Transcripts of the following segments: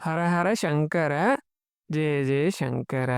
ஹரஹர சங்கர ஜெய ஜெய சங்கர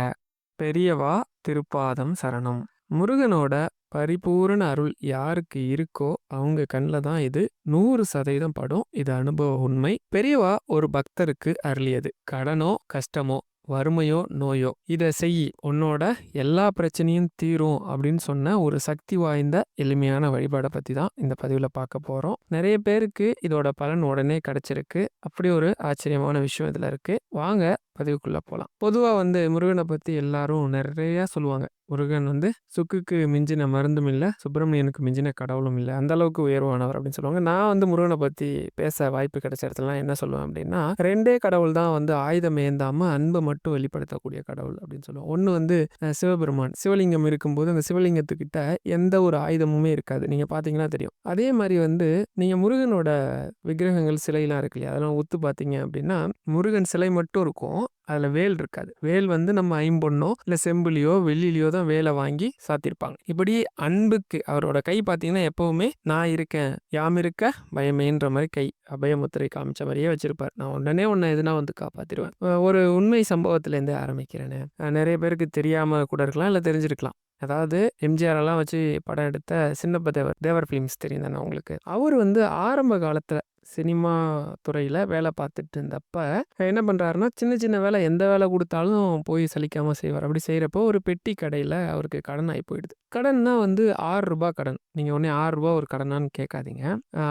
பெரியவா திருப்பாதம் சரணம். முருகனோட பரிபூரண அருள் யாருக்கு இருக்கோ அவங்க கண்ணில் தான் இது. நூறு சதவீதம் படும். இது அனுபவ உண்மை. பெரியவா ஒரு பக்தருக்கு அருளியது. கடனோ கஷ்டமோ வறுமையோ நோயோ. இதை செய். உன்னோட எல்லா பிரச்சனையும் தீரும் அப்படின்னு சொன்ன ஒரு சக்தி வாய்ந்த எளிமையான வழிபாடை பற்றி தான் இந்த பதிவில் பார்க்க போகிறோம் நிறைய பேருக்கு இதோட பலன் உடனே கிடச்சிருக்கு. அப்படி ஒரு ஆச்சரியமான விஷயம் இதில் இருக்குது வாங்க பதிவுக்குள்ளே போகலாம் பொதுவாக வந்து முருகனை பற்றி எல்லாரும் நிறையா சொல்லுவாங்க. முருகன் வந்து சுக்குக்கு மிஞ்சின மருந்தும் இல்லை சுப்பிரமணியனுக்கு மிஞ்சின கடவுளும் இல்லை அந்த அளவுக்கு உயர்வானவர் அப்படின்னு சொல்லுவாங்க. நான் வந்து முருகனை பற்றி பேச வாய்ப்பு கிடைச்ச இடத்துலலாம் என்ன சொல்லுவேன் அப்படின்னா ரெண்டே கடவுள் தான் வந்து ஆயுதம் ஏந்தாம அன்பை மட்டும் வெளிப்படுத்தக்கூடிய கடவுள் அப்படின்னு சொல்லுவோம். ஒன்று வந்து சிவபெருமான். சிவலிங்கம் இருக்கும்போது அந்த சிவலிங்கத்துக்கிட்ட எந்த ஒரு ஆயுதமுமே இருக்காது. நீங்கள் பார்த்தீங்கன்னா தெரியும். அதே மாதிரி வந்து நீங்கள் முருகனோட விக்கிரகங்கள் சிலையெல்லாம் இருக்கு இல்லையா? அதெல்லாம் ஒத்து பார்த்தீங்க அப்படின்னா முருகன் சிலை மட்டும் இருக்கும். அதில் வேல் இருக்காது. வேல் வந்து நம்ம ஐம்பொண்ணோ இல்லை செம்புலியோ வெள்ளிலையோ தான் வேலை வாங்கி சாத்திருப்பாங்க. இப்படி அன்புக்கு அவரோட கை பார்த்தீங்கன்னா எப்போவுமே நான் இருக்கேன் யாம் இருக்க பயமேன்ற மாதிரி கை அபயமுத்திரை காமிச்ச மாதிரியே வச்சிருப்பார். நான் உடனே உன்னை எதுனா வந்து காப்பாற்றிடுவேன் ஒரு உண்மை சம்பவத்துலேருந்தே ஆரம்பிக்கிறேன்னு நிறைய பேருக்கு தெரியாமல் கூட இருக்கலாம் இல்லை தெரிஞ்சிருக்கலாம். அதாவது எம்ஜிஆரெல்லாம் வச்சு படம் எடுத்த சின்னப்ப தேவர் தேவர் ஃபிலிம்ஸ் தெரியும் தானே உங்களுக்கு? அவர் வந்து ஆரம்ப காலத்தில் சினிமா துறையில் வேலை பார்த்துட்டு இருந்தப்ப என்ன பண்ணுறாருன்னா சின்ன சின்ன வேலை எந்த வேலை கொடுத்தாலும் போய் சலிக்காமல் செய்வார். அப்படி செய்கிறப்போ ஒரு பெட்டி கடையில் அவருக்கு கடன் ஆகி போயிடுது. கடன்னா வந்து ஆறு ரூபா கடன். நீங்கள் ஒன்றே ஆறு ரூபா ஒரு கடனான்னு கேட்காதீங்க.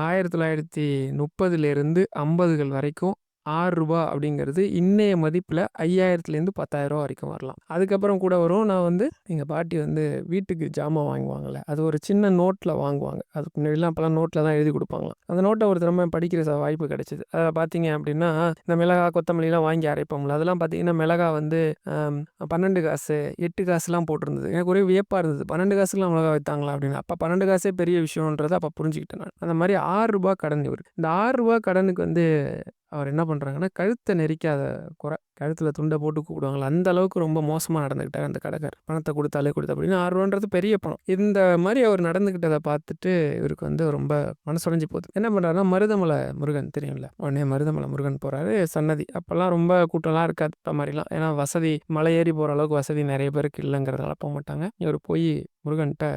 ஆயிரத்தி தொள்ளாயிரத்தி முப்பதுலேருந்து ஐம்பதுகள் வரைக்கும் ஆறு ரூபா அப்படிங்கிறது இன்னைய மதிப்பில் ஐயாயிரத்துலேருந்து பத்தாயிரம் ரூபா வரைக்கும் வரலாம். அதுக்கப்புறம் கூட வரும் நான் வந்து எங்கள் பாட்டி வந்து வீட்டுக்கு ஜாமான் வாங்குவாங்கள்ல அது ஒரு சின்ன நோட்டில் வாங்குவாங்க. அதுக்கு முன்னாடிலாம் அப்போலாம் நோட்டில் தான் எழுதி கொடுப்பாங்களாம். அந்த நோட்டை ஒரு திறமை படிக்கிற ச வாய்ப்பு கிடைச்சிது. அதை பார்த்தீங்க அப்படின்னா இந்த மிளகா கொத்தமல்லிலாம் வாங்கி அரைப்போம்ல அதெல்லாம் பார்த்தீங்கன்னா மிளகா வந்து பன்னெண்டு காசு எட்டு காசுலாம் போட்டிருந்தது. எனக்கு ஒரே வியப்பாக இருந்தது. பன்னெண்டு காசுலாம் மிளகா வைத்தாங்களா அப்படின்னு. அப்போ பன்னெண்டு காசே பெரிய விஷயன்றதை அப்போ புரிஞ்சுக்கிட்டேன் நான். அந்த மாதிரி ஆறு ரூபா கடன் இவர் இந்த ஆறு ரூபா கடனுக்கு வந்து அவர் என்ன பண்ணுறாங்கன்னா கழுத்தை நெரிக்காத குறை கழுத்தில் துண்டை போட்டு கூப்பிடுவாங்களா அந்த அளவுக்கு ரொம்ப மோசமாக நடந்துக்கிட்டார் அந்த கடைக்கார் பணத்தை கொடுத்தாலே கொடுத்த அப்படின்னு ஆறுரூவான்றது பெரிய பணம். இந்த மாதிரி அவர் நடந்துக்கிட்டதை பார்த்துட்டு இவருக்கு வந்து ரொம்ப மனசுடைஞ்சு போகுது. என்ன பண்ணுறாருன்னா மருதமலை முருகன் தெரியும்ல? உடனே மருதமலை முருகன் போகிறாரு சன்னதி. அப்போல்லாம் ரொம்ப கூட்டம்லாம் இருக்காது இப்போ மாதிரிலாம். ஏன்னா வசதி மலை ஏறி போகிற அளவுக்கு வசதி நிறைய பேருக்கு இல்லைங்கிறதால போக மாட்டாங்க. இவர் போய் முருகன்கிட்ட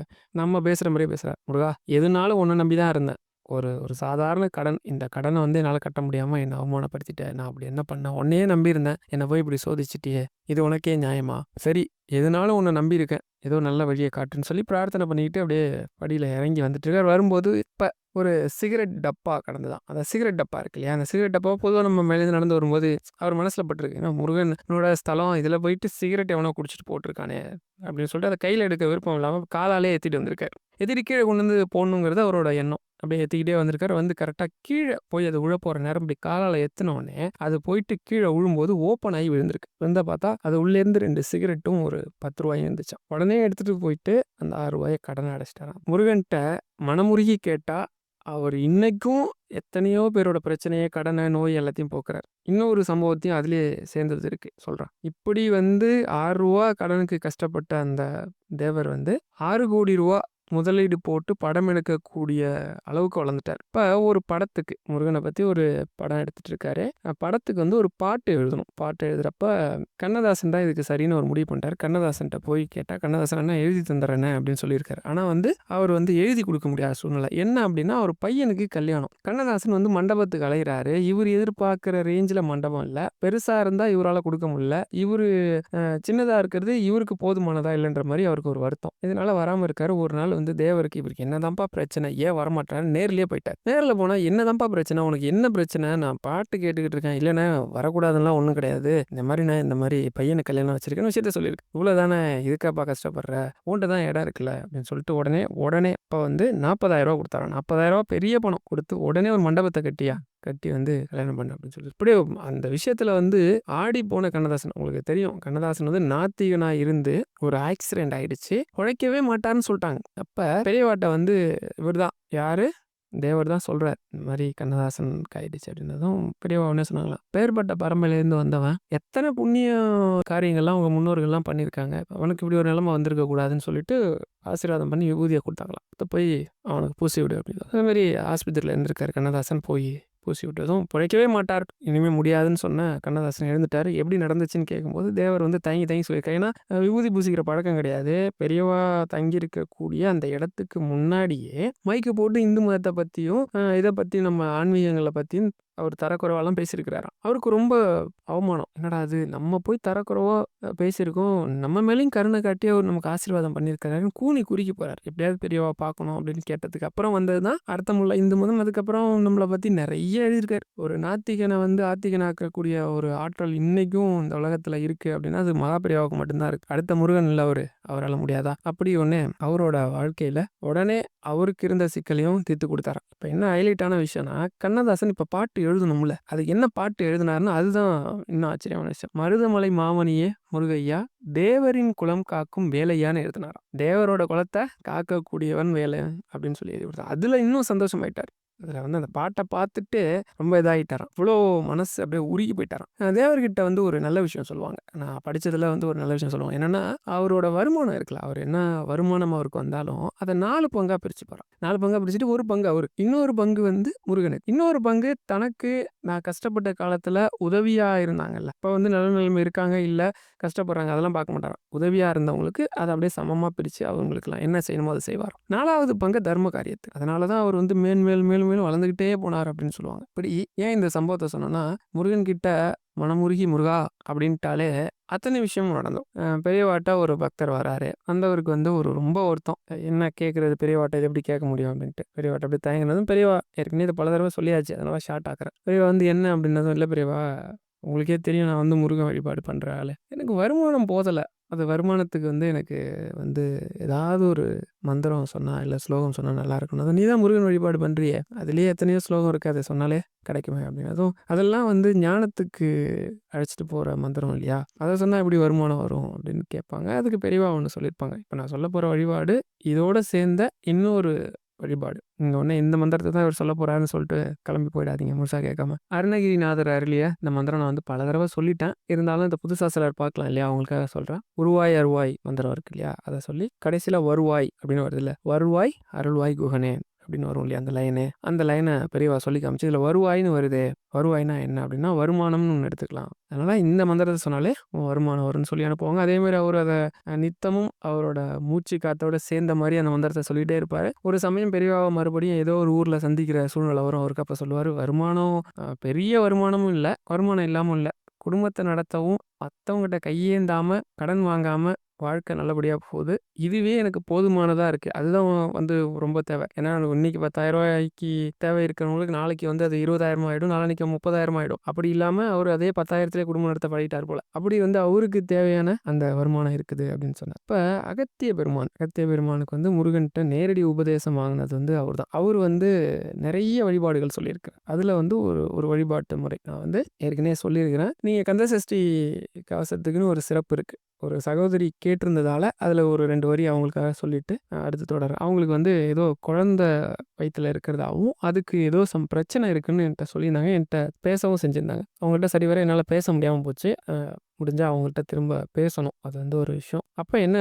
நம்ம பேசுகிற மாதிரியே பேசுகிறார் முருகா எதுனாலும் ஒன்று நம்பி தான் இருந்தேன். ஒரு ஒரு சாதாரண கடன் இந்த கடனை வந்து என்னால் கட்ட முடியாமல் என்னை அவமானப்படுத்திட்டேன் நான் அப்படி என்ன பண்ணேன் உன்னையே நம்பியிருந்தேன். என்னை போய் இப்படி சோதிச்சிட்டியே. இது உனக்கே நியாயமா? சரி எதுனாலும் உன்னை நம்பியிருக்கேன். ஏதோ நல்ல வழியை காட்டுன்னு சொல்லி பிரார்த்தனை பண்ணிக்கிட்டு அப்படியே படியில் இறங்கி வந்துட்டு இருக்கார் வரும்போது இப்போ ஒரு சிகரெட் டப்பா கடந்துதான். அந்த சிகரெட் டப்பா இருக்கு இல்லையா? அந்த சிகரெட் டப்பா பொதுவாக நம்ம மேலேருந்து நடந்து வரும்போது அவர் மனசில் பட்டிருக்கு. ஏன்னா முருகனோட ஸ்தலம் இதில் போயிட்டு சிகரெட் எவனோ குடிச்சிட்டு போட்டிருக்கானே அப்படின்னு சொல்லிட்டு அதை கையில் எடுக்க விருப்பம் இல்லாமல் காலாலே ஏற்றிட்டு வந்திருக்காரு. எதிரி கீழே கொண்டு வந்து போடணுங்கிறது அவரோட எண்ணம். அப்படியே ஏற்றிக்கிட்டே வந்திருக்காரு. வந்து கரெக்டாக கீழே போய் அது உழ போகிற நேரம் இப்படி காலால் எத்தினோடனே அது போயிட்டு கீழே விழும்போது ஓப்பன் ஆகி விழுந்திருக்கு. விழுந்த பார்த்தா அது உள்ளேருந்து ரெண்டு சிகரெட்டும் ஒரு பத்து ரூபாயும் இருந்துச்சான் உடனே எடுத்துகிட்டு போயிட்டு அந்த ஆறு ரூபாயை கடனை அடைச்சிட்டாரான் முருகன்கிட்ட மனமுருகி கேட்டால் அவர் இன்னைக்கும் எத்தனையோ பேரோட பிரச்சனையை கடனை நோய் எல்லாத்தையும் போக்குறார். இன்னொரு சம்பவத்தையும் அதுலேயே சேர்ந்தது இருக்கு. சொல்கிறான் இப்படி வந்து ஆறு ரூபா கடனுக்கு கஷ்டப்பட்ட அந்த தேவர் வந்து ஆறு கோடி ரூபா முதலீடு போட்டு படம் எடுக்கக்கூடிய அளவுக்கு வளர்ந்துட்டார். இப்போ ஒரு படத்துக்கு முருகனை பற்றி ஒரு படம் எடுத்துகிட்டு இருக்காரு படத்துக்கு வந்து ஒரு பாட்டு எழுதணும். பாட்டு எழுதுகிறப்ப கண்ணதாசன் தான் இதுக்கு சரின்னு ஒரு முடிவு பண்ணிட்டார். கண்ணதாசன்கிட்ட போய் கேட்டால் கண்ணதாசன் என்ன எழுதி தந்துடுறேன் அப்படின்னு சொல்லியிருக்காரு. ஆனால் வந்து அவர் வந்து எழுதி கொடுக்க முடியாத சூழ்நிலை. என்ன அப்படின்னா அவர் பையனுக்கு கல்யாணம். கண்ணதாசன் வந்து மண்டபத்துக்கு அலைகிறாரு இவர் எதிர்பார்க்குற ரேஞ்சில் மண்டபம் இல்லை. பெருசாக இருந்தால் இவரால் கொடுக்க முடியல. இவர் சின்னதாக இருக்கிறது இவருக்கு போதுமானதா இல்லைன்ற மாதிரி அவருக்கு ஒரு வருத்தம். இதனால் வராமல் இருக்காரு. ஒரு நாள் வந்து வந்து தேவருக்கு இவருக்கு என்னதான்ப்பா பிரச்சனை? ஏன் வரமாட்டான்னு நேர்லேயே போயிட்டார். நேரில் போனால் என்னதான்ப்பா பிரச்சனை? உனக்கு என்ன பிரச்சனை? நான் பாட்டு கேட்டுக்கிட்டு இருக்கேன். இல்லைன்னா வரக்கூடாதுலாம் ஒன்றும் கிடையாது. இந்த மாதிரி நான் இந்த மாதிரி பையனை கல்யாணம் வச்சிருக்கேன்னு விஷயத்த சொல்லியிருக்கு. இவ்வளோ தானே இதுக்காப்பா கஷ்டப்படுற? உண்டு தான் இடம் இருக்குல்ல? அப்படின்னு சொல்லிட்டு உடனே உடனே இப்போ வந்து நாற்பதாயிரம் ரூபா கொடுத்தாரோ நாற்பதாயிரம் ரூபா பெரிய பணம் கொடுத்து உடனே ஒரு மண்டபத்தை கட்டியா? கட்டி வந்து கல்யாணம் பண்ண அப்படின்னு சொல்லி இப்படியே அந்த விஷயத்தில் வந்து ஆடி போன கண்ணதாசன் உங்களுக்கு தெரியும். கண்ணதாசன் வந்து நாத்திகனாக இருந்து ஒரு ஆக்சிடென்ட் ஆயிடுச்சு. உழைக்கவே மாட்டார்னு சொல்லிட்டாங்க. அப்போ பெரியவாட்டை வந்து இவர் தான் யார்? தேவர் தான் சொல்கிறார் இந்த மாதிரி கண்ணதாசன் காயிடுச்சு அப்படின்னதும் பெரியவா ஒன்றே சொன்னாங்களாம். பேர்பட்ட பரம்பரையிலேருந்து வந்தவன் எத்தனை புண்ணிய காரியங்கள்லாம் அவங்க முன்னோர்கள்லாம் பண்ணியிருக்காங்க? அவனுக்கு இப்படி ஒரு நிலைமை வந்திருக்க கூடாதுன்னு சொல்லிட்டு ஆசீர்வாதம் பண்ணி விபூதியை கொடுத்தாங்களாம். போய் அவனுக்கு பூசி விடு அப்படின்னு அதே மாதிரி ஆஸ்பத்திரியில் இருந்திருக்காரு கண்ணதாசன். போய் பூசி விட்டதும் பிழைக்கவே மாட்டார். இனிமேல் முடியாதுன்னு சொன்ன கண்ணதாசன் எழுந்துட்டார். எப்படி நடந்துச்சுன்னு கேட்கும்போது தேவர் வந்து தயங்கி தயங்கி சொல்லியிருக்காரு. ஏன்னா விபூதி பூசிக்கிற பழக்கம் கிடையாது. பெரியவா தங்கியிருக்கக்கூடிய அந்த இடத்துக்கு முன்னாடியே மைக்கு போட்டு இந்து மதத்தை பற்றியும் இதை பற்றி நம்ம ஆன்மீகங்களை பற்றியும் அவர் தரக்குறைவாலாம் பேசியிருக்கிறாராம் அவருக்கு ரொம்ப அவமானம். என்னடா அது நம்ம போய் தரக்குறைவாக பேசியிருக்கோம். நம்ம மேலேயும் கருணை காட்டி அவர் நமக்கு ஆசீர்வாதம் பண்ணியிருக்கிறாருன்னு கூனி குறுக்கி போகிறார் எப்படியாவது பெரியவா பார்க்கணும் அப்படின்னு கேட்டதுக்கு அப்புறம் வந்தது தான் அர்த்தமுள்ள இந்து மதம். அதுக்கப்புறம் நம்மளை பற்றி நிறைய எழுதியிருக்காரு. ஒரு நாத்திகனை வந்து ஆத்திகனாக்கக்கூடிய ஒரு ஆற்றல் இன்னைக்கும் இந்த உலகத்தில் இருக்குது அப்படின்னா அது மகாபெரியாவுக்கு மட்டும்தான் இருக்குது அடுத்த முருகன் இல்லை அவர். அவரால் முடியாதா? அப்படி ஒன்று அவரோட வாழ்க்கையில் உடனே அவருக்கு இருந்த சிக்கலையும் தீர்த்து கொடுத்தாரு இப்போ என்ன ஹைலைட்டான விஷயம்னா கண்ணதாசன் இப்போ பாட்டு எழுதணும்ல. அது என்ன பாட்டு எழுதினாருன்னா அதுதான் இன்னும் ஆச்சரியமான விஷயம் மருதமலை மாமணியே முருகையா தேவரின் குலம் காக்கும் வேலையான்னு எழுதினாராம். தேவரோட குலத்தை காக்கக்கூடியவன் வேலை அப்படின்னு சொல்லி எழுதி கொடுத்தா. அதில் இன்னும் சந்தோஷமாயிட்டார். அதில் வந்து அந்த பாட்டை பார்த்துட்டு ரொம்ப இதாகிட்டாராம் இவ்வளோ மனசு அப்படியே உருகி போயிட்டாரான் தேவர்கிட்ட வந்து ஒரு நல்ல விஷயம் சொல்லுவாங்க. நான் படித்ததில் வந்து ஒரு நல்ல விஷயம் சொல்லுவாங்க. என்னென்னா அவரோட வருமானம் இருக்குல்ல அவர் என்ன வருமானம் அவருக்கு வந்தாலும் அதை நாலு பங்காக பிரித்து போகிறான் நாலு பங்காக பிரிச்சுட்டு ஒரு பங்கு அவர். இன்னொரு பங்கு வந்து முருகனுக்கு இன்னொரு பங்கு தனக்கு நான் கஷ்டப்பட்ட காலத்தில் உதவியாக இருந்தாங்கல்ல. இப்போ வந்து நல்ல நிலைமை இருக்காங்க இல்லை கஷ்டப்படுறாங்க அதெல்லாம் பார்க்க மாட்டாராம். உதவியாக இருந்தவங்களுக்கு அதை அப்படியே சமமாக பிரித்து அவங்களுக்குலாம் என்ன செய்யணுமோ அதை செய்வாராம். நாலாவது பங்கு தர்ம காரியத்துக்கு. அதனால தான் அவர் வந்து மேல் மேல் மேலும் வளர்ந்துக்கிட்டே போனார் அப்படின்னு சொல்லுவாங்க. இப்படி ஏன் இந்த சம்பவத்தை சொன்னோன்னா முருகன் கிட்ட மனமுருகி முருகா அப்படின்ட்டாலே அத்தனை விஷயமும் நடந்தோம். பெரியவாட்டா ஒரு பக்தர் வராரு. அந்தவருக்கு வந்து ஒரு ரொம்ப ஒருத்தம் என்ன கேட்குறது பெரியவாட்டை இது எப்படி கேட்க முடியும்? அப்படின்ட்டு. பெரியவாட்டை அப்படி தயங்கினதும் பெரியவா ஏற்கனவே இதை பல தடவை சொல்லியாச்சு. அதனால ஷார்ட் ஆக்குறேன். பெரியவா வந்து என்ன? அப்படின்னதும் இல்லை பெரியவா உங்களுக்கே தெரியும் நான் வந்து முருகன் வழிபாடு பண்ணுற ஆள். எனக்கு வருமானம் போதலை. அது வருமானத்துக்கு வந்து எனக்கு வந்து ஏதாவது ஒரு மந்திரம் சொன்னால் இல்லை ஸ்லோகம் சொன்னால் நல்லா இருக்கணும் நீ தான் முருகன் வழிபாடு பண்ணுறியே அதுலேயே எத்தனையோ ஸ்லோகம் இருக்குது அதை சொன்னாலே கிடைக்குமே அப்படின்னு. அதுவும் அதெல்லாம் வந்து ஞானத்துக்கு அழைச்சிட்டு போகிற மந்திரம் இல்லையா? அதை சொன்னால் எப்படி வருமானம் வரும் அப்படின்னு கேட்பாங்க. அதுக்கு பெரியவா ஒன்று சொல்லியிருப்பாங்க. இப்போ நான் சொல்ல போகிற வழிபாடு இதோட சேர்ந்த இன்னொரு வழிபாடு. இங்கே ஒன்று இந்த மந்திரத்தை தான் இவர் சொல்ல போகிறாருன்னு சொல்லிட்டு கிளம்பி போயிடாதீங்க முழுசாக கேட்காம. அருணகிரிநாதர் அருளிய இந்த மந்திரம் நான் வந்து பல தடவை சொல்லிட்டேன். இருந்தாலும் இந்த புதுசா சிலர் பார்க்கலாம் இல்லையா? அவங்களுக்காக சொல்கிறேன் உருவாய் அருவாய் மந்திரம் இருக்கு இல்லையா? அதை சொல்லி கடைசியில் வருவாய் அப்படின்னு வருது இல்லை? வருவாய் அருள்வாய் குகனே அப்படின்னு வரும் இல்லையா அந்த லைனு அந்த லைனை பெரியவா சொல்லி காமிச்சு இதில் வருவாய்னு வருது. வருவாய்னா என்ன? அப்படின்னா வருமானம்னு ஒன்று எடுத்துக்கலாம். அதனால் இந்த மந்திரத்தை சொன்னாலே வருமானம் வரும்னு சொல்லி அனுப்புவாங்க. அதேமாதிரி அவர் அதை நித்தமும் அவரோட மூச்சு காத்தோட சேர்ந்த மாதிரி அந்த மந்திரத்தை சொல்லிகிட்டே இருப்பார். ஒரு சமயம் பெரியவாவை மறுபடியும் ஏதோ ஒரு ஊரில் சந்திக்கிற சூழ்நிலை வரும். அவருக்கு அப்போ சொல்லுவார் வருமானம் பெரிய வருமானமும் இல்லை வருமானம் இல்லாமல் இல்லை. குடும்பத்தை நடத்தவும் மற்றவங்ககிட்ட கையேந்தாமல் கடன் வாங்காமல் வாழ்க்கை நல்லபடியாக போகுது. இதுவே எனக்கு போதுமானதாக இருக்குது அதுதான் வந்து ரொம்ப தேவை. ஏன்னா இன்னைக்கு ரூபாய்க்கு தேவை இருக்கிறவங்களுக்கு நாளைக்கு வந்து அது இருபதாயிரம் ஆகிடும் நாளைக்கு முப்பதாயிரம் ஆகிடும் அப்படி இல்லாமல் அவர் அதே பத்தாயிரத்திலே குடும்பம் நடத்த பழகிட்டார் போல. அப்படி வந்து அவருக்கு தேவையான அந்த வருமானம் இருக்குது அப்படின்னு சொன்னார். இப்போ அகத்திய பெருமான் அகத்திய பெருமானுக்கு வந்து முருகன்கிட்ட நேரடி உபதேசம் வாங்கினது வந்து அவர் தான் அவர் வந்து நிறைய வழிபாடுகள் சொல்லியிருக்கார் அதில் வந்து ஒரு ஒரு வழிபாட்டு முறை நான் வந்து ஏற்கனவே சொல்லியிருக்கிறேன். நீங்கள் கந்தசஷ்டி கவசத்துக்குன்னு ஒரு சிறப்பு இருக்குது ஒரு சகோதரி கேட்டிருந்ததால் அதில் ஒரு ரெண்டு வரி அவங்களுக்காக சொல்லிட்டு அடுத்து தொடர் அவங்களுக்கு வந்து ஏதோ குழந்த வயிற்றில் இருக்கிறதாகவும் அதுக்கு ஏதோ சம் பிரச்சனை இருக்குன்னு என்கிட்ட சொல்லியிருந்தாங்க. என்கிட்ட பேசவும் செஞ்சுருந்தாங்க. அவங்கள்ட்ட சரி வர என்னால் பேச முடியாமல் போச்சு. முடிஞ்சால் அவங்கள்ட்ட திரும்ப பேசணும். அது வந்து ஒரு விஷயம். அப்போ என்ன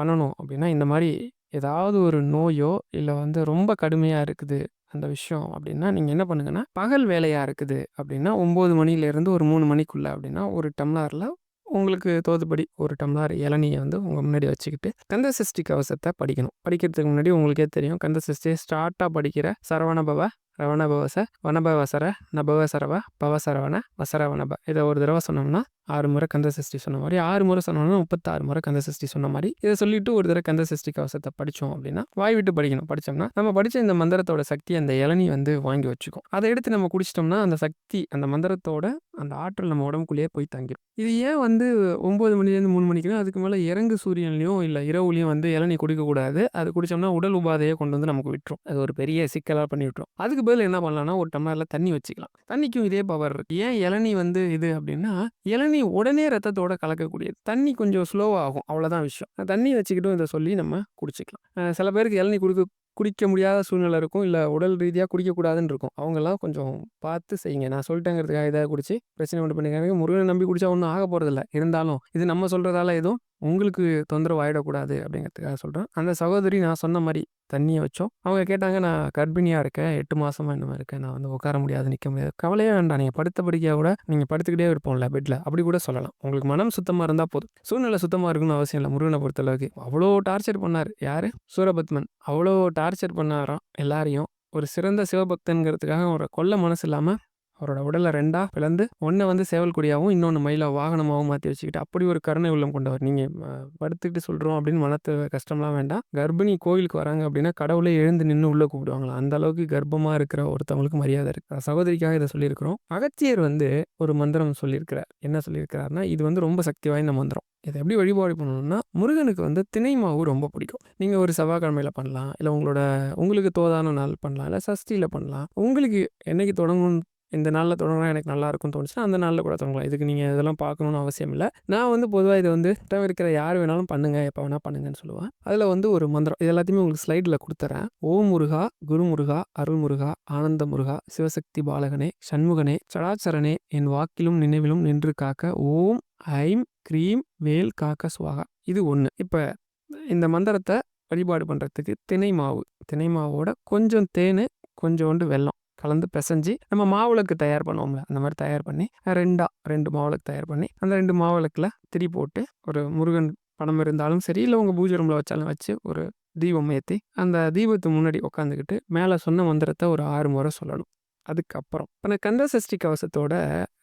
பண்ணணும் அப்படின்னா இந்த மாதிரி ஏதாவது ஒரு நோயோ இல்லை வந்து ரொம்ப கடுமையாக இருக்குது அந்த விஷயம் அப்படின்னா நீங்கள் என்ன பண்ணுங்கன்னா பகல் வேலையாக இருக்குது அப்படின்னா ஒம்பது மணிலேருந்து ஒரு மூணு மணிக்குள்ளே அப்படின்னா ஒரு டம்ளாரில் உங்களுக்கு தோதுபடி ஒரு டம்ளார் இளநியை வந்து உங்கள் முன்னாடி வச்சுக்கிட்டு கந்த சஷ்டி கவசத்தை படிக்கணும். படிக்கிறதுக்கு முன்னாடி உங்களுக்கே தெரியும் கந்த சஷ்டியை ஸ்டார்ட்டாக படிக்கிற சரவணபவ ரவணபவச வனபவசர நபவசரவ பவசரவண வசரவனப இதை ஒரு தடவை சொன்னோம்னா ஆறு முறை கந்த சஷ்டி சொன்ன மாதிரி ஆறு முறை சொன்னோம்னா முப்பத்தாறு முறை கந்த சஷ்டி சொன்ன மாதிரி இதை சொல்லிட்டு ஒரு தடவை கந்த சஷ்டி கவசத்தை படித்தோம் அப்படின்னா வாய் விட்டு படிக்கணும். படித்தோம்னா நம்ம படித்த இந்த மந்திரத்தோட சக்தி அந்த இளநி வந்து வாங்கி வச்சுக்கும். அதை எடுத்து நம்ம குடிச்சிட்டோம்னா அந்த சக்தி அந்த மந்திரத்தோட அந்த ஆற்றல் நம்ம உடம்புக்குள்ளேயே போய் தங்கிடும் இது ஏன் வந்து ஒம்பது மணிலேருந்து மூணு மணிக்கு அதுக்கு மேலே இறங்கு சூரியன்லையும் இல்லை இரவுலையும் வந்து இளநி குடிக்கக்கூடாது. அது குடித்தோம்னா உடல் உபாதையை கொண்டு வந்து நமக்கு விட்டுரும். அது ஒரு பெரிய சிக்கலாக பண்ணி விட்டுரும். அதுக்கு பதில் என்ன பண்ணலாம்னா ஒரு டம்ளரில் தண்ணி வச்சுக்கலாம். தண்ணிக்கும் இதே பவர் இருக்கு. ஏன் இளநீ வந்து இது அப்படின்னா இளநீ உடனே ரத்தத்தோட கலக்கக்கூடியது. தண்ணி கொஞ்சம் ஸ்லோவாகும் அவ்வளோதான் விஷயம். தண்ணி வச்சுக்கிட்டும் இதை சொல்லி நம்ம குடிச்சிக்கலாம். சில பேருக்கு இளநீ குடிக்க குடிக்க முடியாத சூழ்நிலை இருக்கும். இல்லை உடல் ரீதியாக குடிக்கக்கூடாதுன்னு இருக்கும். அவங்கெல்லாம் கொஞ்சம் பார்த்து செய்யுங்க. நான் சொல்லிட்டேங்கிறதுக்காக இதாக குடிச்சு பிரச்சனை ஒன்று பண்ணிக்காங்க முருகனை நம்பி குடிச்சா ஒன்றும் ஆக போகிறதில்ல இருந்தாலும் இது நம்ம சொல்கிறதால எதுவும் உங்களுக்கு தொந்தரவு ஆகிடக்கூடாது அப்படிங்கிறதுக்காக சொல்கிறேன் அந்த சகோதரி நான் சொன்ன மாதிரி தண்ணியை வச்சோம். அவங்க கேட்டாங்க, "நான் கர்ப்பிணியாக இருக்கேன். எட்டு மாதமாக என்னமா இருக்கேன். நான் வந்து உட்கார முடியாது, நிற்க முடியாது." கவலையே வேண்டாம். நீங்கள் படுத்த படிக்கையாக கூட நீங்கள் படுத்துக்கிட்டே இருப்போம்ல பெட்டில் அப்படி கூட சொல்லலாம். உங்களுக்கு மனம் சுத்தமாக இருந்தால் போதும். சூழ்நிலை சுத்தமாக இருக்கணும்னு அவசியம் இல்லை முருகனை பொறுத்தளவுக்கு. அவ்வளோ டார்ச்சர் பண்ணார் யார் சூரபத்மன். அவ்வளோ டார்ச்சர் பண்ணாராம் எல்லாரையும். ஒரு சிறந்த சிவபக்தன்ங்கிறதுக்காக அவரை கொல்ல மனசு இல்லாமல் அவரோட உடலை ரெண்டாக பிளந்து, ஒன்று வந்து சேவல்குடியாகவும் இன்னொன்று மயிலாக வாகனமாகவும் மாற்றி வச்சுக்கிட்டு, அப்படி ஒரு கருணை உள்ளம் கொண்டவர். நீங்கள் படுத்துக்கிட்டு சொல்கிறோம் அப்படின்னு மனத்து கஷ்டம்லாம் வேண்டாம். கர்ப்பிணி கோயிலுக்கு வராங்க அப்படின்னா, கடவுளே எழுந்து நின்று உள்ளே கூப்பிடுவாங்களாம். அந்த அளவுக்கு கர்ப்பமாக இருக்கிற ஒருத்தவங்களுக்கு மரியாதை இருக்கு. சகோதரிக்காக இதை சொல்லியிருக்கிறோம். அகத்தியர் வந்து ஒரு மந்திரம் சொல்லியிருக்கிறார். என்ன சொல்லியிருக்கிறாருன்னா இது வந்து ரொம்ப சக்தி வாய்ந்த மந்திரம். இதை எப்படி வழிபாடு பண்ணணும்னா, முருகனுக்கு வந்து திணை மாவு ரொம்ப பிடிக்கும். நீங்கள் ஒரு செவ்வாய்க்கிழமையில பண்ணலாம். இல்லை உங்களோட உங்களுக்கு தோதான நாள் பண்ணலாம். இல்லை சஷ்டியில் பண்ணலாம். உங்களுக்கு என்னைக்கு தொடங்கணும் இந்த நாளில் தொடங்கினா எனக்கு நல்லா இருக்கும்னு தோணுச்சுன்னா, அந்த நாளில் கூட தொடங்கலாம். இதுக்கு நீங்கள் இதெல்லாம் பார்க்கணும்னு அவசியம் இல்லை நான் வந்து பொதுவாக இது வந்து இஷ்டம் இருக்கிற யார் வேணாலும் பண்ணுங்க. எப்போ வேணால் பண்ணுங்கன்னு சொல்லுவேன். அதில் வந்து ஒரு மந்திரம். இது எல்லாத்தையுமே உங்களுக்கு ஸ்லைடில் கொடுத்துறேன் ஓம் முருகா, குரு முருகா, அருள் முருகா, ஆனந்த முருகா, சிவசக்தி பாலகனே, சண்முகனே, சடாச்சரனே என் வாக்கிலும் நினைவிலும் நின்று காக்க ஓம் ஐம் க்ரீம் வேல் காக்க சுவாகா. இது ஒன்று இப்போ இந்த மந்திரத்தை வழிபாடு பண்ணுறதுக்கு திணை மாவு. திணை மாவோட கொஞ்சம் தேன் கொஞ்சோண்டு வெல்லம் கலந்து பிசைஞ்சு நம்ம மாவிளக்கு தயார் பண்ணுவோம்ல, அந்த மாதிரி தயார் பண்ணி 2ஆ 2 மாவிளக்கு தயார் பண்ணி, அந்த ரெண்டு மாவிளக்கில் திரி போட்டு, ஒரு முருகன் படம் இருந்தாலும் சரி, இல்லை உங்கள் பூஜை ரூமில் வச்சாலும் வச்சு, ஒரு தீபம் ஏற்றி அந்த தீபத்து முன்னாடி உட்காந்துக்கிட்டு, மேலே சொன்ன மந்திரத்தை ஒரு ஆறு முறை சொல்லணும். அதுக்கப்புறம் இப்போ நான் கந்த சஷ்டி கவசத்தோட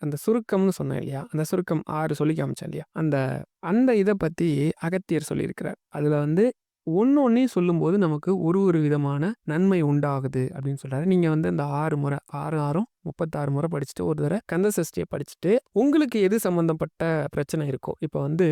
அந்த சுருக்கம்னு சொன்னேன் இல்லையா? அந்த சுருக்கம் ஆறு சொல்லி காமிச்சேன் இல்லையா? அந்த அந்த இதை பற்றி அகத்தியர் சொல்லியிருக்கிறார். அதில் வந்து ஒன்று ஒன்றே சொல்லும்போது நமக்கு ஒரு ஒரு விதமான நன்மை உண்டாகுது அப்படின்னு சொல்கிறாரு நீங்கள் வந்து அந்த ஆறு முறை 6 6ம் 36 முறை படிச்சுட்டு, ஒரு தடவ கந்த சஷ்டியை படிச்சுட்டு, உங்களுக்கு எது சம்மந்தப்பட்ட பிரச்சனை இருக்கோ, இப்போ வந்து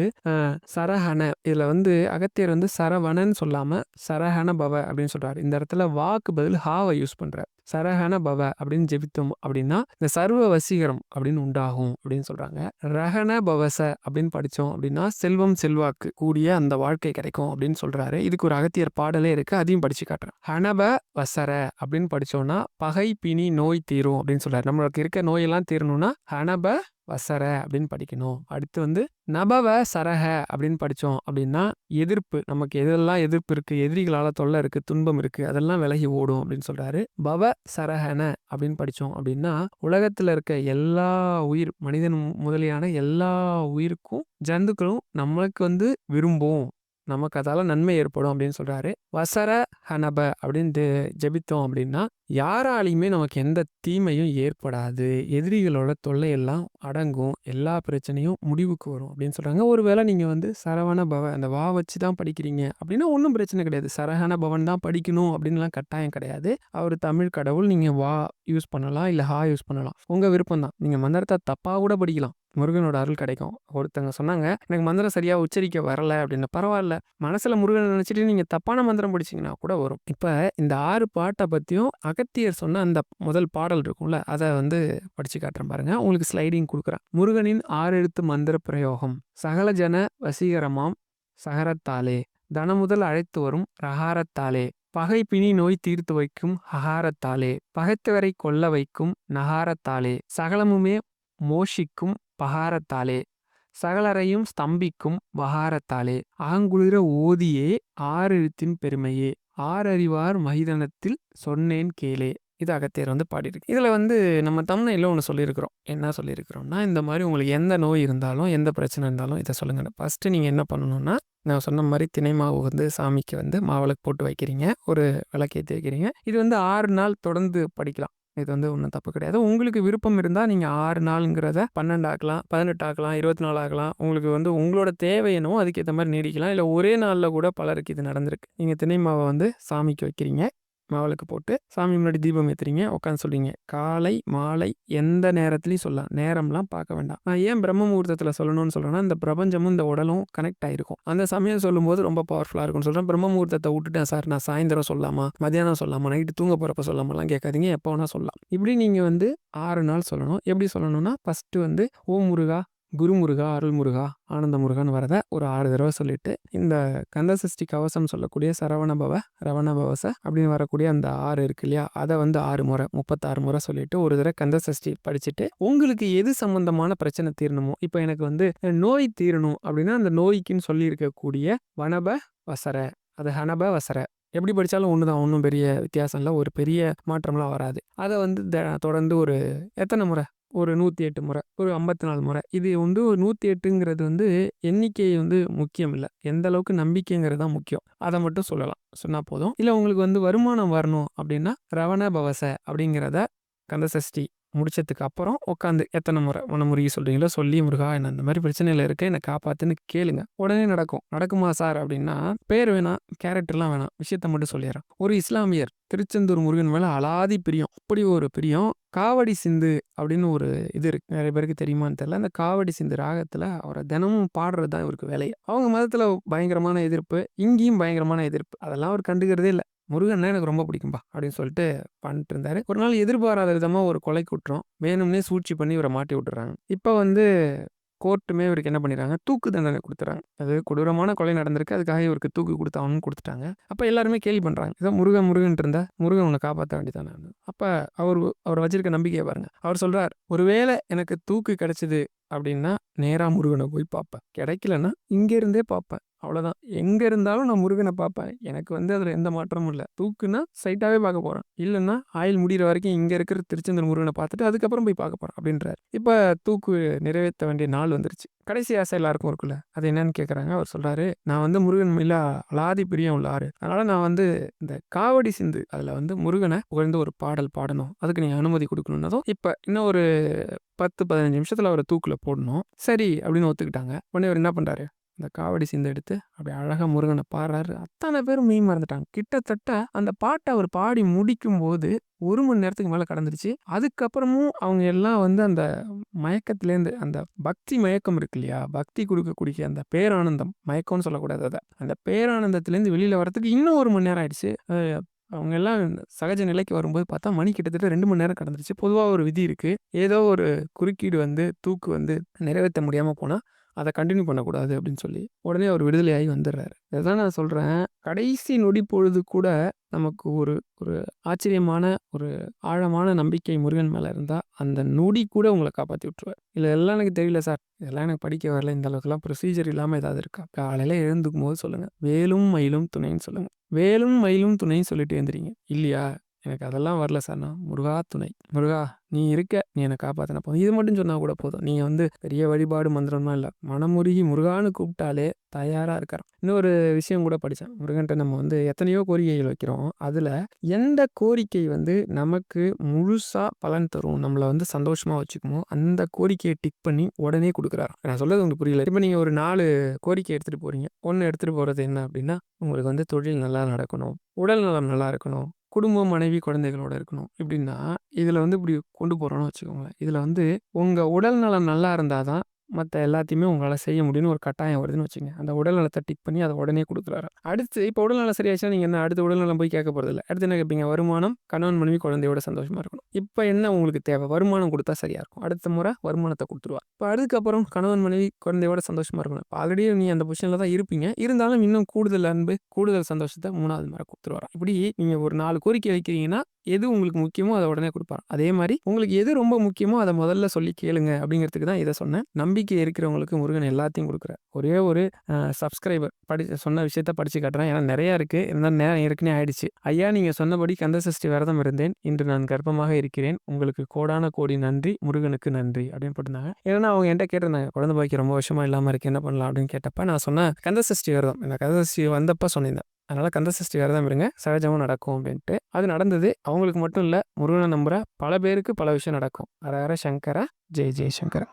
சரஹன சரஹண வந்து அகத்தியர் வந்து சரவணன்னு சொல்லாமல் சரஹன பவ அப்படின்னு சொல்கிறார் இந்த இடத்துல வாக்கு பதில் ஹாவை யூஸ் பண்ணுற சரஹன பவ அப்படின்னு ஜெபித்தோம் அப்படின்னா, இந்த சர்வ வசீகரம் அப்படின்னு உண்டாகும் அப்படின்னு சொல்கிறாங்க ரஹன பவச அப்படின்னு படித்தோம் அப்படின்னா, செல்வம் செல்வாக்கு கூடிய அந்த வாழ்க்கை கிடைக்கும் அப்படின்னு சொல்கிறாரு இதுக்கு ஒரு அகத்தியர் பாடலே இருக்குது அதையும் படித்து காட்டுறேன். ஹனப வசர அப்படின்னு படித்தோம்னா பகை, பிணி, நோய் தீரும் அப்படின்னு அப்படின்னு சொல்கிறார் நம்மளுக்கு இருக்க நோயெல்லாம் தீரணும்னா, ஹனப வசர அப்படின்னு படிக்கணும். அடுத்து வந்து நபவ சரஹ அப்படின்னு படித்தோம் அப்படின்னா, எதிர்ப்பு நமக்கு எதெல்லாம் எதிர்ப்பு இருக்குது எதிரிகளால் தொல்லை இருக்குது துன்பம் இருக்குது அதெல்லாம் விலகி ஓடும் அப்படின்னு சொல்கிறாரு பவ சரகன அப்படின்னு படித்தோம் அப்படின்னா, உலகத்தில் இருக்க எல்லா உயிர் மனிதன் முதலியான எல்லா உயிருக்கும், ஜந்துக்களும் நம்மளுக்கு வந்து விரும்பும். நமக்கு அதால் நன்மை ஏற்படும் அப்படின்னு சொல்கிறாரு வசர ஹனப அப்படின்னு ஜெபித்தோம் அப்படின்னா, யாராலையுமே நமக்கு எந்த தீமையும் ஏற்படாது. எதிரிகளோட தொல்லையெல்லாம் அடங்கும். எல்லா பிரச்சனையும் முடிவுக்கு வரும் அப்படின்னு சொல்கிறாங்க ஒருவேளை நீங்கள் வந்து சரவண பவ அந்த வா வச்சு தான் படிக்கிறீங்க அப்படின்னா ஒன்றும் பிரச்சனை கிடையாது. சரஹண பவன் தான் படிக்கணும் அப்படின்லாம் கட்டாயம் கிடையாது. அவர் தமிழ் கடவுள். நீங்கள் வா யூஸ் பண்ணலாம். இல்லை ஹா யூஸ் பண்ணலாம். உங்கள் விருப்பம் தான். நீங்கள் மந்திரத்தை தப்பாக கூட படிக்கலாம். முருகனோட அருள் கிடைக்கும். ஒருத்தங்க சொன்னாங்க, "எனக்கு மந்திரம் சரியாக உச்சரிக்க வரல" அப்படின்னு. பரவாயில்ல மனசில் முருகனை நினச்சிட்டு நீங்கள் தப்பான மந்திரம் பிடிச்சிங்கன்னா கூட வரும். இப்போ இந்த ஆறு பாட்டை பற்றியும் அகத்தியர் சொன்ன அந்த முதல் பாடல் இருக்கும்ல, அதை வந்து படித்து காட்டுறேன் பாருங்கள் உங்களுக்கு ஸ்லைடிங் கொடுக்குறேன் முருகனின் ஆறு எழுத்து மந்திர பிரயோகம். சகல ஜன வசீகரமாம் சகரத்தாலே, தனமுதல் அழைத்து வரும் ரகாரத்தாலே, பகை பிணி நோய் தீர்த்து வைக்கும் ஹகாரத்தாலே, பகைத்தவரை கொல்ல வைக்கும் நகாரத்தாலே, சகலமுமே மோஷிக்கும் பகாரத்தாலே, சகலரையும் ஸ்தம்பிக்கும் பகாரத்தாலே ஆங்குளிர ஓதியே ஆறெழுத்தின் பெருமையே, ஆறறிவார் மகிதனத்தில் சொன்னேன் கேளே. இது அகத்தியர் வந்து பாடியிருக்கு. இதில் வந்து நம்ம தம்னா இல்லை ஒன்று சொல்லியிருக்கிறோம். என்ன சொல்லியிருக்கிறோம்னா, இந்த மாதிரி உங்களுக்கு எந்த நோய் இருந்தாலும், எந்த பிரச்சனை இருந்தாலும் இதை சொல்லுங்க ஃபர்ஸ்ட்டு நீங்கள் என்ன பண்ணணும்னா, நான் சொன்ன மாதிரி திணை மாவு வந்து சாமிக்கு வந்து மாவிளக்கு போட்டு வைக்கிறீங்க. ஒரு விளக்கேத்தி வைக்கிறீங்க. இது வந்து ஆறு நாள் தொடர்ந்து படிக்கலாம். இது வந்து ஒன்றும் தப்பு கிடையாது. உங்களுக்கு விருப்பம் இருந்தால் நீங்கள் ஆறு நாளுங்கிறத 12 ஆக்கலாம், 18 ஆக்கலாம், 24 ஆக்கலாம். உங்களுக்கு வந்து உங்களோட தேவை என்னவோ அதுக்கு மாதிரி நீடிக்கலாம். இல்லை ஒரே நாளில் கூட பலருக்கு இது நடந்திருக்கு. நீங்கள் திணை மாவை வந்து சாமிக்கு வைக்கிறீங்க. மாவிளக்கு போட்டு சாமி முன்னாடி தீபம் ஏற்றுறீங்க உட்காந்து சொல்றீங்க. காலை, மாலை எந்த நேரத்துலையும் சொல்லலாம். நேரம்லாம் பார்க்க வேண்டாம். நான் ஏன் பிரம்ம முகூர்த்தத்தில் சொல்லணும்னு சொல்கிறேன்னா இந்த பிரபஞ்சமும் இந்த உடலும் கனெக்ட் ஆகிருக்கும் அந்த சமயம் சொல்லும்போது ரொம்ப பவர்ஃபுல்லாக இருக்கும்னு சொல்கிறேன் பிரம்ம முகூர்த்தத்தை விட்டுட்டேன் சார். நான் சாயந்தரம் சொல்லாமா மதியானம் சொல்லாமா நைட்டு தூங்க போகிறப்ப சொல்லாமலாம் கேட்காதீங்க. எப்போ வேணால் சொல்லலாம். இப்படி நீங்கள் வந்து ஆறு நாள் சொல்லணும். எப்படி சொல்லணும்னா, ஃபஸ்ட்டு வந்து ஓம் முருகா, குருமுருகா அருள்முருகா ஆனந்த முருகான்னு வரத ஒரு ஆறு தடவை சொல்லிட்டு இந்த கந்தசஷ்டி கவசம் சொல்லக்கூடிய சரவணபவ ரவணபவச அப்படின்னு வரக்கூடிய அந்த ஆறு இருக்கு இல்லையா? அதை வந்து ஆறு முறை முப்பத்தாறு முறை சொல்லிட்டு ஒரு தடவை கந்தசஷ்டி படிச்சுட்டு உங்களுக்கு எது சம்பந்தமான பிரச்சனை தீரணுமோ இப்போ எனக்கு வந்து நோய் தீரணும் அப்படின்னா அந்த நோய்க்குன்னு சொல்லி இருக்கக்கூடிய வனப வசர அது ஹனப வசர. எப்படி படித்தாலும் ஒன்று தான் ஒன்றும் பெரிய வித்தியாசம் இல்லை ஒரு பெரிய மாற்றம்லாம் வராது. அதை வந்து த- தொடர்ந்து ஒரு எத்தனை முறை? ஒரு நூற்றி எட்டு முறை ஒரு ஐம்பத்தி நாலு முறை. இது வந்து ஒரு நூற்றி எட்டுங்கிறது வந்து எண்ணிக்கை வந்து முக்கியம் இல்லை. எந்த அளவுக்கு நம்பிக்கைங்கிறது தான் முக்கியம். அதை மட்டும் சொல்லலாம். சொன்னால் போதும். இல்லை உங்களுக்கு வந்து வருமானம் வரணும் அப்படின்னா ரவண பவச அப்படிங்கிறத கந்தசஷ்டி முடிச்சதுக்கு அப்புறம் உட்காந்து எத்தனை முறை? மனமுருகி சொல்கிறீங்களோ சொல்லி முருகா என்ன இந்த மாதிரி பிரச்சனையில் இருக்க என்னை காப்பாத்துன்னு கேளுங்க. உடனே நடக்கும். நடக்குமா சார் அப்படின்னா பேர் வேணாம் கேரக்டர்லாம் வேணாம். விஷயத்த மட்டும் சொல்லிடுறேன். ஒரு இஸ்லாமியர் திருச்செந்தூர் முருகன் மேலே அலாதி பிரியம். அப்படி ஒரு பிரியம் காவடி சிந்து அப்படின்னு ஒரு இது இருக்கு. நிறைய பேருக்கு தெரியுமான்னு தெரியல. அந்த காவடி சிந்து ராகத்தில் அவரை தினமும் பாடுறது தான் இவருக்கு வேலையை அவங்க மதத்தில் பயங்கரமான எதிர்ப்பு இங்கேயும் பயங்கரமான எதிர்ப்பு. அதெல்லாம் அவர் கண்டுக்கிறதே இல்லை. முருகன்னா எனக்கு ரொம்ப பிடிக்கும்பா அப்படின்னு சொல்லிட்டு பண்ணிட்டு இருந்தாரு ஒரு நாள் எதிர்பாராத விதமாக ஒரு கொலை குற்றம் வேணும்னே சூழ்ச்சி பண்ணி இவரை மாட்டி விட்டுறாங்க. இப்போ வந்து கோர்ட்டுமே இவருக்கு என்ன பண்ணிடுறாங்க? தூக்கு தண்டனை கொடுத்துறாங்க. அது கொடூரமான கொலை நடந்திருக்கு. அதுக்காக இவருக்கு தூக்கு கொடுத்தாங்கன்னு கொடுத்துட்டாங்க. அப்போ எல்லாருமே கேள்வி பண்ணுறாங்க ஏதோ முருகன் முருகன் இருந்தா முருகன் உன்னை காப்பாற்ற வேண்டியதானே அப்போ அவர் அவர் வச்சிருக்க நம்பிக்கையை பாருங்க. அவர் சொல்றார் ஒருவேளை எனக்கு தூக்கு கிடைச்சது அப்படின்னா நேராக முருகனை போய் பார்ப்பேன். கிடைக்கலன்னா இங்கேருந்தே பார்ப்பேன். அவ்வளோதான். எங்கே இருந்தாலும் நான் முருகனை பார்ப்பேன். எனக்கு வந்து அதில் எந்த மாற்றமும் இல்லை. தூக்குன்னா சைட்டாகவே பார்க்க போகிறேன் இல்லைன்னா ஆயில் முடிகிற வரைக்கும் இங்கே இருக்கிற திருச்செந்தூர் முருகனை பார்த்துட்டு அதுக்கப்புறம் போய் பார்க்க போகிறேன் அப்படின்றார். இப்போ தூக்கு நிறைவேற்ற வேண்டிய நாள் வந்துருச்சு. கடைசி ஆசை எல்லாருக்கும் இருக்குல்ல. அது என்னன்னு கேட்குறாங்க அவர் சொல்கிறாரு நான் வந்து முருகன் மேல அலாதி பிரியம் உள்ள ஆறு. அதனால் நான் வந்து இந்த காவடி சிந்து அதில் வந்து முருகனை புகழ்ந்து ஒரு பாடல் பாடணும். அதுக்கு நீங்கள் அனுமதி கொடுக்கணுன்னதும் இப்போ இன்னும் ஒரு பத்து பதினஞ்சு நிமிஷத்தில் அவரை தூக்கில் போடணும். சரி அப்படின்னு ஒத்துக்கிட்டாங்க. உடனே அவர் என்ன பண்ணுறாரு இந்த காவடி சிந்து எடுத்து அப்படி அழகாக முருகனை பாடுறாரு. அத்தனை பேரும் மெய் மறந்துட்டாங்க. கிட்டத்தட்ட அந்த பாட்டை அவர் பாடி முடிக்கும் போது ஒரு மணி நேரத்துக்கு மேலே கடந்துருச்சு அதுக்கப்புறமும் அவங்க எல்லாம் வந்து அந்த மயக்கத்துலேருந்து அந்த பக்தி மயக்கம் இருக்கு இல்லையா? பக்தி கொடுக்கக்கூடிய அந்த பேரானந்தம் மயக்கம்னு சொல்லக்கூடாது அதை. அந்த பேரானந்தத்துலேருந்து வெளியில் வரதுக்கு இன்னும் ஒரு மணி நேரம் ஆயிடுச்சு. அவங்க எல்லாம் சகஜ நிலைக்கு வரும்போது பார்த்தா மணி கிட்டத்தட்ட ரெண்டு மணி நேரம் கடந்துருச்சு பொதுவாக ஒரு விதி இருக்குது ஏதோ ஒரு குறுக்கீடு வந்து தூக்கு வந்து நிறைவேற்ற முடியாமல் போனால் அதை கண்டினியூ பண்ணக்கூடாது அப்படின்னு சொல்லி உடனே அவர் விடுதலையாகி வந்துடுறாரு. இதான் நான் சொல்கிறேன் கடைசி நொடி பொழுது கூட நமக்கு ஒரு ஒரு ஆச்சரியமான ஒரு ஆழமான நம்பிக்கை முருகன் மேலே இருந்தால் அந்த நொடி கூட உங்களை காப்பாற்றி விட்ருவார் இல்லை எல்லாம் எனக்கு தெரியல சார். இதெல்லாம் எனக்கு படிக்க வரல. இந்த அளவுக்குலாம் ப்ரொசீஜர் இல்லாமல் ஏதாவது இருக்கா? காலையில் எழுந்துக்கும் போது சொல்லுங்கள் வேலும் மயிலும் துணைன்னு சொல்லுங்கள் வேலும் மயிலும் துணைன்னு சொல்லிட்டு எழுந்துறீங்க இல்லையா? எனக்கு அதெல்லாம் வரல சார் நான். முருகா துணை. முருகா நீ இருக்க நீ என்னை காப்பாற்றின போதும். இது மட்டும் சொன்னால் கூட போதும். நீங்கள் வந்து பெரிய வழிபாடு மந்திரம்லாம் இல்லை. மனமுருகி முருகான்னு கூப்பிட்டாலே தயாராக இருக்கார். இன்னொரு விஷயம் கூட படித்தேன் முருகன்ட்ட நம்ம வந்து எத்தனையோ கோரிக்கைகள் வைக்கிறோம். அதில் எந்த கோரிக்கை வந்து நமக்கு முழுசாக பலன் தரும் நம்மளை வந்து சந்தோஷமாக வச்சுக்குமோ அந்த கோரிக்கையை டிக் பண்ணி உடனே கொடுக்குறாரு. நான் சொல்றது உங்களுக்கு புரியல. இப்போ நீங்கள் ஒரு நாலு கோரிக்கை எடுத்துகிட்டு போகிறீங்க ஒன்று எடுத்துகிட்டு போகிறது என்ன அப்படின்னா உங்களுக்கு வந்து தொழில் நல்லா நடக்கணும். உடல் நலம் நல்லா இருக்கணும். குடும்பம் மனைவி குழந்தைகளோட இருக்கணும். எப்படின்னா இதில் வந்து இப்படி கொண்டு போகிறோன்னு வச்சுக்கோங்களேன். இதில் வந்து உங்கள் உடல் நலம் நல்லா இருந்தால் தான் மற்ற எல்லாத்தையுமே உங்களால் செய்ய முடியும்னு ஒரு கட்டாயம் வருதுன்னு வச்சுங்க அந்த உடல்நலத்தை டிக் பண்ணி அதை உடனே கொடுத்துறாரு. அடுத்து இப்போ உடல்நலம் சரியாச்சுன்னா நீங்கள் என்ன அடுத்து உடல்நலம் போய் கேட்க போகிறதில்ல அடுத்து என்ன கேட்பீங்க வருமானம் கணவன் மனைவி குழந்தையோட சந்தோஷமாக இருக்கணும். இப்போ என்ன உங்களுக்கு தேவை? வருமானம் கொடுத்தா சரியாக இருக்கும். அடுத்த முறை வருமானத்தை கொடுத்துருவா. இப்போ அதுக்கப்புறம் கணவன் மனைவி குழந்தையோட சந்தோஷமாக இருக்கணும். இப்போ ஆல்ரெடி நீ அந்த பொசிஷனில் தான் இருப்பீங்க. இருந்தாலும் இன்னும் கூடுதல் அன்பு கூடுதல் சந்தோஷத்தை மூணாவது முறை கொடுத்துருவாராம் இப்படி நீங்கள் ஒரு நாலு கோரிக்கை வைக்கிறீங்கன்னா எது உங்களுக்கு முக்கியமோ அதை உடனே கொடுப்பார் அதே மாதிரி உங்களுக்கு எது ரொம்ப முக்கியமோ அதை முதல்ல சொல்லி கேளுங்க அப்படிங்கிறதுக்கு தான் இதை சொன்னேன். நம்பிக்கை இருக்கிறவங்களுக்கு முருகன் எல்லாத்தையும் கொடுக்குறார். ஒரே ஒரு சப்ஸ்கிரைபர் படி சொன்ன விஷயத்த படிச்சு காட்டுறேன். ஏன்னா நிறையா இருக்குது இருந்தாலும் நேரம் ஏற்கனவே ஆயிடுச்சு. ஐயா நீங்கள் சொன்னபடி கந்தசஷ்டி விரதம் இருந்தேன். இன்று நான் கர்ப்பமாக இருக்கிறேன். உங்களுக்கு கோடான கோடி நன்றி. முருகனுக்கு நன்றி அப்படின்னு போட்டிருந்தாங்க. ஏன்னா அவங்க என்கிட்ட கேட்டிருந்தாங்க குழந்தை பாய்க்கு ரொம்ப வருஷமா இல்லாமல் இருக்கு. என்ன பண்ணலாம் அப்படின்னு கேட்டப்ப நான் சொன்னேன் கந்தசஷ்டி விரதம். இந்த கந்தசஷ்டி வந்தப்ப சொன்னிருந்தேன். அதனால் கந்தசஷ்டி விரதம் இருங்க சகஜமாக நடக்கும் அப்படின்ட்டு. அது நடந்தது. அவங்களுக்கு மட்டும் இல்லை முருகனை நம்புகிற பல பேருக்கு பல விஷயம் நடக்கும். ஹர சங்கரா சங்கர ஜெய் ஜெய் சங்கர